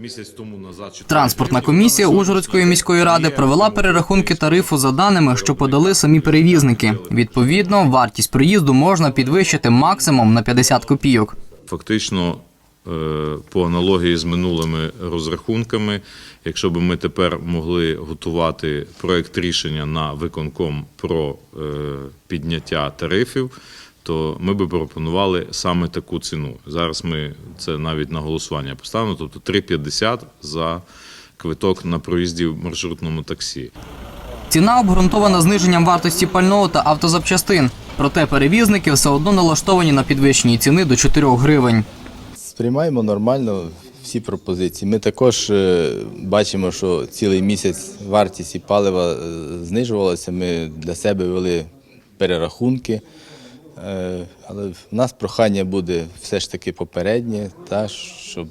Місяць тому назад Транспортна комісія Ужгородської міської ради провела перерахунки тарифу за даними, що подали самі перевізники. Відповідно, вартість проїзду можна підвищити максимум на 50 копійок. Фактично, е, по аналогії з минулими розрахунками, якщо б ми тепер могли готувати проект рішення на виконком про е, підняття тарифів, то ми би пропонували саме таку ціну. Зараз ми це навіть на голосування поставимо, тобто 3,50 за квиток на проїзді в маршрутному таксі. Ціна обґрунтована зниженням вартості пального та автозапчастин. Проте перевізники все одно налаштовані на підвищенні ціни до 4 гривень. Сприймаємо нормально всі пропозиції. Ми також е, бачимо, що цілий місяць вартість і палива е, знижувалася. Ми для себе вели перерахунки. Е, Але в нас прохання буде все ж таки попереднє, та, щоб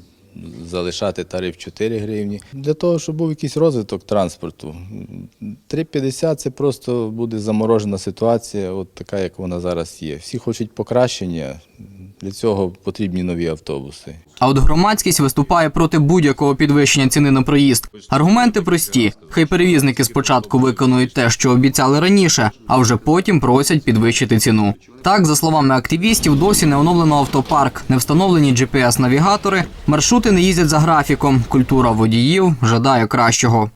залишати тариф 4 гривні. Для того, щоб був якийсь розвиток транспорту. 3,50 це просто буде заморожена ситуація, от така, як вона зараз є. Всі хочуть покращення. Для цього потрібні нові автобуси. А от громадськість виступає проти будь-якого підвищення ціни на проїзд. Аргументи прості: хай перевізники спочатку виконують те, що обіцяли раніше, а вже потім просять підвищити ціну. Так, за словами активістів, досі не оновлено автопарк, не встановлені GPS-навігатори, маршрути не їздять за графіком. Культура водіїв жадає кращого.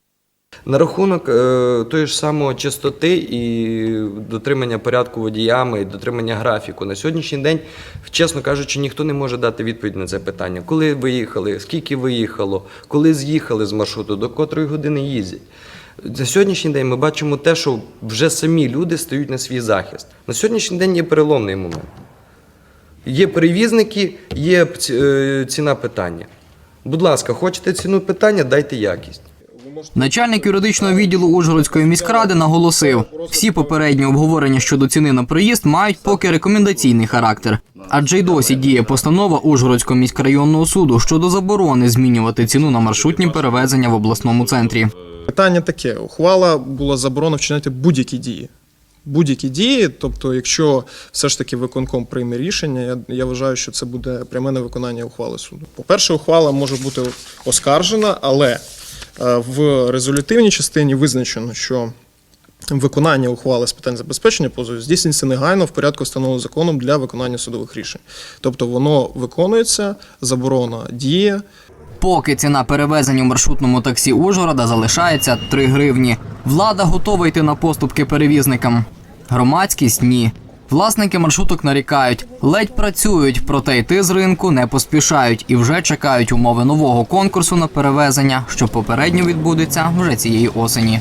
На рахунок е, тої ж самої чистоти і дотримання порядку водіями, і дотримання графіку. На сьогоднішній день, чесно кажучи, ніхто не може дати відповідь на це питання. Коли виїхали, скільки виїхало, коли з'їхали з маршруту, до котрої години їздять. На сьогоднішній день ми бачимо те, що вже самі люди стають на свій захист. На сьогоднішній день є переломний момент. Є перевізники, є е, ціна питання. Будь ласка, хочете ціну питання, дайте якість. Начальник юридичного відділу Ужгородської міськради наголосив, всі попередні обговорення щодо ціни на проїзд мають поки рекомендаційний характер. Адже й досі діє постанова Ужгородського міськрайонного суду щодо заборони змінювати ціну на маршрутні перевезення в обласному центрі. Питання таке: ухвала була заборона вчиняти будь-які дії. Будь-які дії, тобто, якщо все ж таки виконком прийме рішення, я, я вважаю, що це буде пряме невиконання ухвали суду. По-перше, ухвала може бути оскаржена, але в резолютивній частині визначено, що виконання ухвали з питань забезпечення позову здійснюється негайно в порядку встановленого законом для виконання судових рішень. Тобто воно виконується, заборона діє. Поки ціна перевезень у маршрутному таксі Ужгорода залишається 3 гривні. Влада готова йти на поступки перевізникам. Громадськість ні. Власники маршруток нарікають, ледь працюють, проте йти з ринку не поспішають і вже чекають умови нового конкурсу на перевезення, що попередньо відбудеться вже цієї осені.